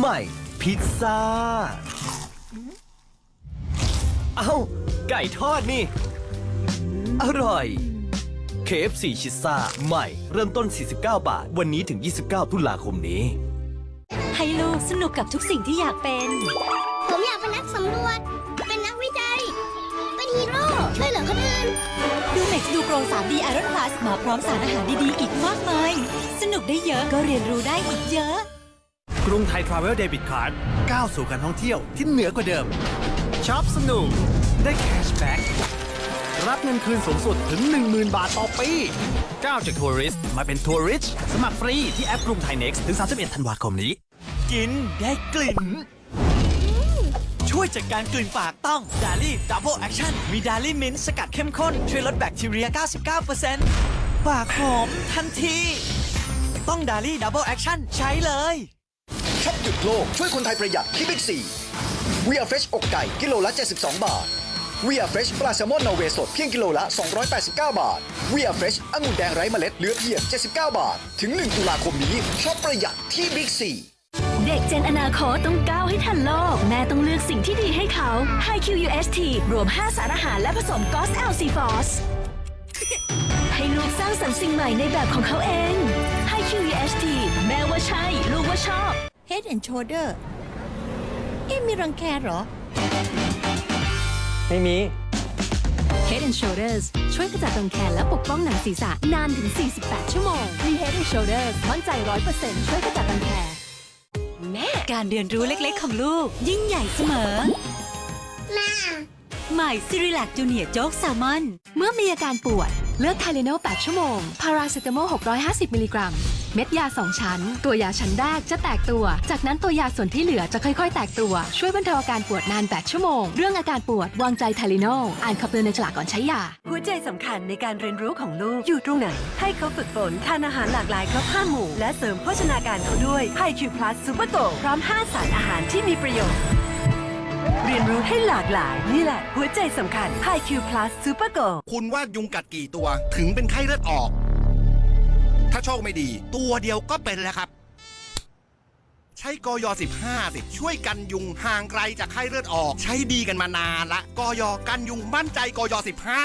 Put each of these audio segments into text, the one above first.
ใหม่พิซซ่า เอ้า ไก่ทอดนี่ อร่อย KFC ชิซซ่าใหม่ เริ่มต้น 49 บาท วันนี้ถึง 29 ตุลาคมนี้ ให้ลูกสนุกกับทุกสิ่งที่อยากเป็น ผมอยากเป็นนักสำรวจ เป็นนักวิจัย เป็นฮีโร่ ช่วยเหลือคนอื่น ดูเม็กซ์ดูโปร 3D Iron Plus มาพร้อมสารอาหารดี ๆ อีกมากมาย สนุกได้เยอะก็เรียนรู้ได้อีกเยอะ กรุงไทยทราเวลเดบิตคาร์ดก้าวสู่การท่องเที่ยวที่เหนือกว่าเดิมช็อปสนุก ได้แคชแบ็กรับเงินคืนสูงสุดถึง 10,000 บาทต่อปีก้าวจากทัวริสต์มาเป็นทัวริชสมัครฟรีที่แอปกรุงไทย Next ถึง 31 ธันวาคมนี้ กินได้กลิ่น ช่วยจัดการกลิ่นปากต้องดาลี่ดับเบิลแอคชั่นมีดาลี่มิ้นท์สกัดเข้มข้น ช่วยลดแบคทีเรีย 99%ปากหอมทันที ต้องดาลี่ดับเบิลแอคชั่นใช้เลย หยุดโลก ช่วยคนไทยประหยัดที่บิ๊กซีวีอาเฟชอกไก่กิโลละ 72 บาทวีอาเฟชปลาแซลมอนนอร์เวย์สดเพียงกิโลละ 289 บาทวีอาเฟชองุ่นแดงไร้เมล็ดเหลือเพียง 79 บาท ถึง 1 ตุลาคมนี้ช็อปประหยัดที่บิ๊กซีเด็กเจนอนาคตต้องก้าวให้ทันโลก แม่ต้องเลือกสิ่งที่ดีให้เขา High QUST รวม 5 สารอาหารและผสมกอส LC f o s ให้ลูกสร้างสรรค์สิ่งใหม่ในแบบของเขาเอง Head and Shoulder เอ๊ะมีรังแคเหรอ ไม่มี Head and Shoulders ช่วยกระจัดรังแคและปกป้องหนังศีรษะนานถึง 48 ชั่วโมง มี Head and Shoulders มั่นใจ 100%ช่วยกระจัดรังแคแม่การเรียนรู้เล็กๆ ของลูก ยิ่งใหญ่เสมอมาใหม่ซิริลักจูเนียร์โจ๊กแซลมอน เมื่อมีอาการปวด เลือกไทเลโน8ชั่วโมง พาราเซตามอล650 มิลลิกรัม เม็ดยา 2 ชั้น ตัวยาชั้นแรกจะแตกตัว จากนั้นตัวยาส่วนที่เหลือจะค่อยๆ แตกตัว ช่วยบรรเทาอาการปวดนาน 8 ชั่วโมง เรื่องอาการปวดวางใจไทเลโนอ่านคำเตือนในฉลากก่อนใช้ยา หัวใจสำคัญในการเรียนรู้ของลูกอยู่ตรงไหน ให้เขาฝึกฝนทานอาหารหลากหลายครบห้าหมู่และเสริมโภชนาการเขาด้วย h i q Plus Super Go พร้อม 5 สารอาหารที่มีประโยชน์เรียนรู้ให้หลากหลาย นี่แหละ หัวใจสำคัญ h i q Plus Super Go คุณว่ายุงกัดกี่ตัวถึงเป็นไข้เลือดออก ถ้าโชคไม่ดี ตัวเดียวก็เป็นแล้วครับ ใช้กอย15สิช่วยกันยุงห่างไกลจากไข้เลือดออก ใช้ดีกันมานานละกอยกันยุงมั่นใจกอย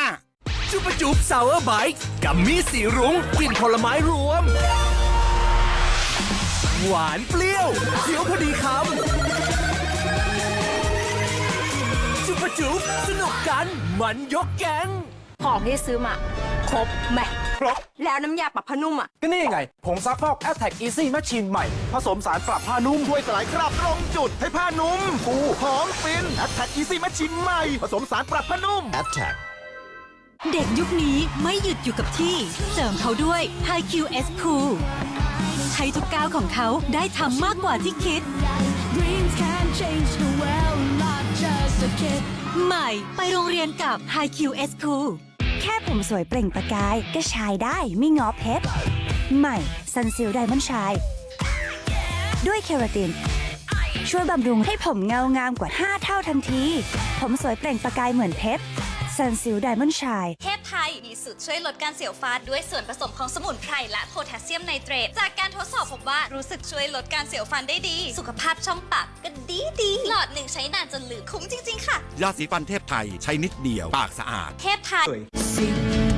15จุบจุบซาวเวอร์ไบต์กัมมี่สีรุ้งกลิ่นผลไม้รวม หวานเปรี้ยวเขียวพอดีคำจุบจุบสนุกกันมันยกแก๊งของที่ซื้อมาครบไหม ครบ แล้วน้ำยาปรับผ้านุ่มอะ ก็นี่ไง ผงซักฟอก Attack Easy Machine ใหม่ ผสมสารปรับผ้านุ่มช่วยสลายคราบตรงจุด ให้ผ้านุ่มฟูหอมฟินแอตแทกอีซี่มัชชินใหม่ ผสมสารปรับผ้านุ่ม Attack เด็กยุคนี้ไม่หยุดอยู่กับที่ เสริมเขาด้วย High QS Cool ให้ทุกก้าวของเขาได้ทำมากกว่าที่คิด ใหม่ไปโรงเรียนกับ High QS Cool แค่ผมสวยเปล่งประกาย ก็ชายได้ไม่งอเพชร ใหม่ซันซิลไดมอนชาย ด้วยเคราติน ช่วยบำรุงให้ผมเงางามกว่า 5 เท่าทันที ผมสวยเปล่งประกายเหมือนเพชรซันซิลไดมอนชายเไทย มีสูตรช่วยลดการเสียวฟันด้วยส่วนผสมของสมุนไพรและโพแทสเซียมไนเตรต จากการทดสอบพบว่ารู้สึกช่วยลดการเสียวฟันได้ดี สุขภาพช่องปากก็ดีดีหลอดหนึ่งใช้นานจนลืมคุ้มจริง ๆ ค่ะ ยาสีฟันเทพไทยใช้นิดเดียว ปากสะอาด เทพไทย สิ่ง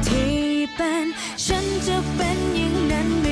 ที่เป็น ฉันจะเป็นอย่างนั้น